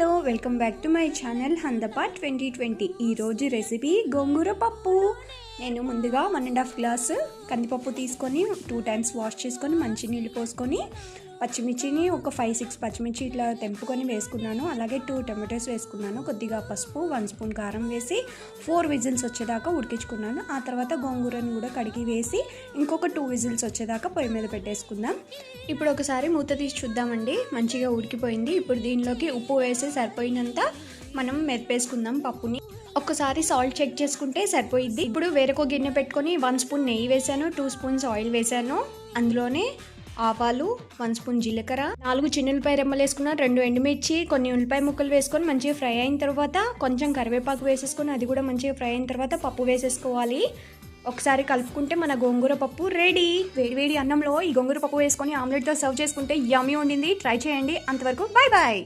Hello welcome back to my channel హందపా twenty twenty. ఈరోజు recipe గోంగూర పప్పు. నేను ముందుగా వన్ అండ్ హాఫ్ గ్లాస్ కందిపప్పు తీసుకొని టూ టైమ్స్ వాష్ చేసుకొని మంచి నీళ్ళు పోసుకొని పచ్చిమిర్చిని ఒక ఫైవ్ సిక్స్ పచ్చిమిర్చి ఇట్లా తెంపుకొని వేసుకున్నాను. అలాగే టూ టొమాటోస్ వేసుకున్నాను. కొద్దిగా పసుపు వన్ స్పూన్ కారం వేసి ఫోర్ విజిల్స్ వచ్చేదాకా ఉడికించుకున్నాను. ఆ తర్వాత గోంగూరను కూడా కడిగి వేసి ఇంకొక టూ విజిల్స్ వచ్చేదాకా పొయ్యి మీద పెట్టేసుకుందాం. ఇప్పుడు ఒకసారి మూత తీసి చూద్దామండి. మంచిగా ఉడికిపోయింది. ఇప్పుడు దీనిలోకి ఉప్పు వేసి సరిపోయినంత మనం మెరిపేసుకుందాం పప్పుని. ఒక్కసారి సాల్ట్ చెక్ చేసుకుంటే సరిపోయిద్ది. ఇప్పుడు వేరొక గిన్నె పెట్టుకొని వన్ స్పూన్ నెయ్యి వేసాను టూ స్పూన్స్ ఆయిల్ వేసాను అందులోనే ఆవాలు వన్ స్పూన్ జీలకర్ర నాలుగు చిన్న ఉల్లిపాయ రెమ్మలు వేసుకున్న రెండు ఎండుమిర్చి కొన్ని ఉల్లిపాయ ముక్కలు వేసుకొని మంచిగా ఫ్రై అయిన తర్వాత కొంచెం కరివేపాకు వేసేసుకొని అది కూడా మంచిగా ఫ్రై అయిన తర్వాత పప్పు వేసేసుకోవాలి. ఒకసారి కలుపుకుంటే మన గోంగూర పప్పు రెడీ వేడి వేడి అన్నంలో ఈ గోంగూర పప్పు వేసుకొని ఆమ్లెట్తో సర్వ్ చేసుకుంటే యమ్మీ ఉండింది ట్రై చేయండి. అంతవరకు బాయ్ బాయ్